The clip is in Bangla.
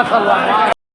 মাশাআল্লাহ।